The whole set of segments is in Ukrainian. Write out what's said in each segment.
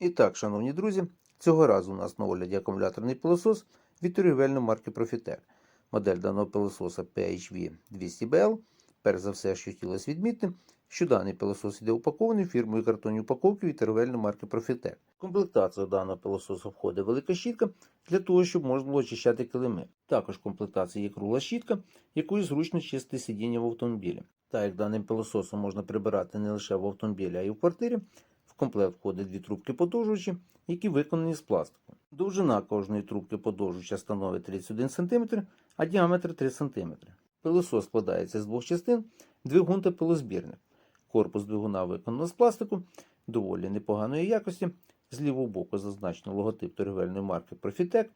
І так, шановні друзі, цього разу у нас на огляді акумуляторний пилосос від торгівельної марки Profitec. Модель даного пилососа PHV 200BL. Перш за все, що хотілося відмітити, що даний пилосос іде упакований фірмою картонні упаковки від торгівельної марки Profitec. В комплектацію даного пилососу входить велика щітка для того, щоб можна було очищати килими. Також в комплектації є кругла щітка, якою зручно чистити сидіння в автомобілі. Так як даним пилососом можна прибирати не лише в автомобілі, а й в квартирі, комплект входить дві трубки подовжувачі, які виконані з пластику. Довжина кожної трубки подовжувача становить 31 см, а діаметр 3 см. Пилосос складається з двох частин двигун та пилозбірник. Корпус двигуна виконано з пластику доволі непоганої якості. З лівого боку зазначено логотип торгівельної марки Profitec.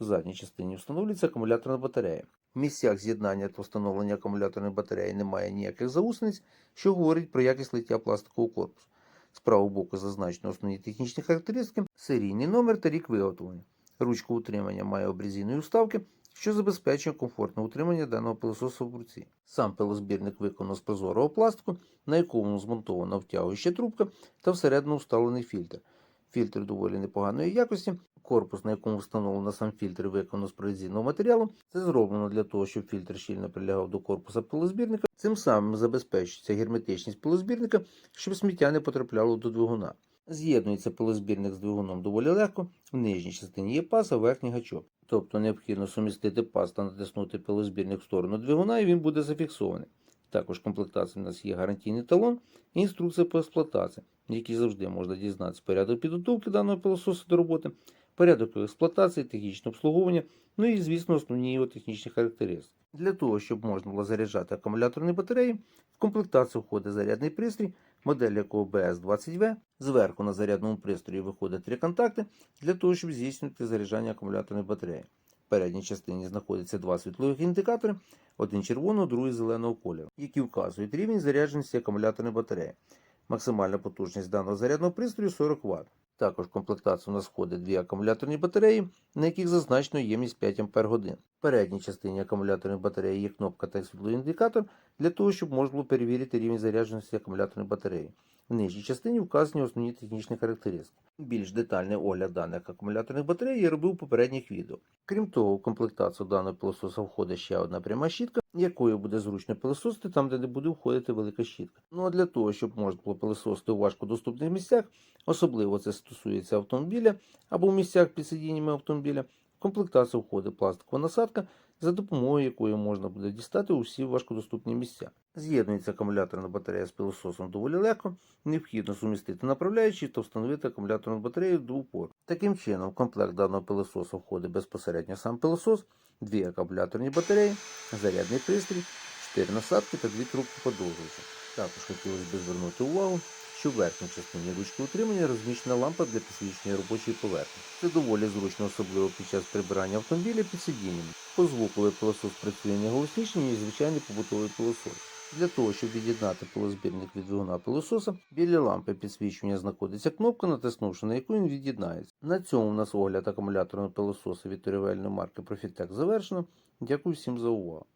В задній частині встановлюється акумуляторна батарея. В місцях з'єднання та встановлення акумуляторної батареї немає ніяких заусениць, що говорить про якість лиття пластикового корпусу. З правого боку зазначено основні технічні характеристики, серійний номер та рік виготовлення. Ручка утримання має обрізійної уставки, що забезпечує комфортне утримання даного пилососу в руці. Сам пилозбірник виконано з прозорого пластику, на якому змонтована втягуюча трубка та всередину вставлений фільтр. Фільтр доволі непоганої якості. Корпус, на якому встановлено сам фільтр, виконано з прорезинного матеріалу. Це зроблено для того, щоб фільтр щільно прилягав до корпуса пилозбірника. Цим самим забезпечується герметичність пилозбірника, щоб сміття не потрапляло до двигуна. З'єднується пилозбірник з двигуном доволі легко. В нижній частині є пас, а верхній гачок. Тобто необхідно сумістити пас та натиснути пилозбірник в сторону двигуна і він буде зафіксований. Також в комплектації у нас є гарантійний талон і інструкція по експлуатації, в якій завжди можна дізнатися порядок підготовки даного пилососу до роботи, порядок експлуатації, технічне обслуговування, ну і, звісно, основні його технічні характеристики. Для того, щоб можна було заряджати акумуляторні батареї, в комплектацію входить зарядний пристрій, модель якого BS20V. Зверху на зарядному пристрої виходить три контакти для того, щоб здійснювати заряджання акумуляторної батареї. Передній частині знаходяться два світлових індикатори, один червоного, другий зеленого кольору, які вказують рівень зарядженості акумуляторної батареї. Максимальна потужність даного зарядного пристрою 40 Вт. Також в комплектацію у нас дві акумуляторні батареї, на яких зазначено ємність 5 Ах. В передній частині акумуляторної батареї є кнопка та світловий індикатор для того, щоб можна було перевірити рівень зарядженості акумуляторної батареї. В нижній частині вказані основні технічні характеристики. Більш детальний огляд даних акумуляторних батарей я робив у попередніх відео. Крім того, в комплектацію даного пилососа входить ще одна пряма щітка, якою буде зручно пилососити там, де не буде входити велика щітка. Ну а для того, щоб можна було пилососити у важкодоступних місцях, особливо це стосується автомобіля або в місцях під сидіннями автомобіля, в комплектацію входить пластикова насадка, за допомогою якої можна буде дістати усі важкодоступні місця. З'єднується акумуляторна батарея з пилососом доволі легко, необхідно сумістити направляючі та встановити акумуляторну батарею до упору. Таким чином, в комплект даного пилососу входить безпосередньо сам пилосос, дві акумуляторні батареї, зарядний пристрій, чотири насадки та дві трубки подовжувача. Також хотілося б звернути увагу, що в верхній частині ручки утримання розміщена лампа для підсвічення робочої поверхні. Це доволі зручно, особливо під час прибирання автомобіля під сидіннями. По звуковий пилосос працює не голосніше, ніж звичайний побутовий пилосос. Для того, щоб від'єднати пилозбірник від двигуна пилососа, біля лампи підсвічування знаходиться кнопка, натиснувши на яку він від'єднається. На цьому у нас огляд акумуляторного пилососа від торгівельної марки Profitec завершено. Дякую всім за увагу.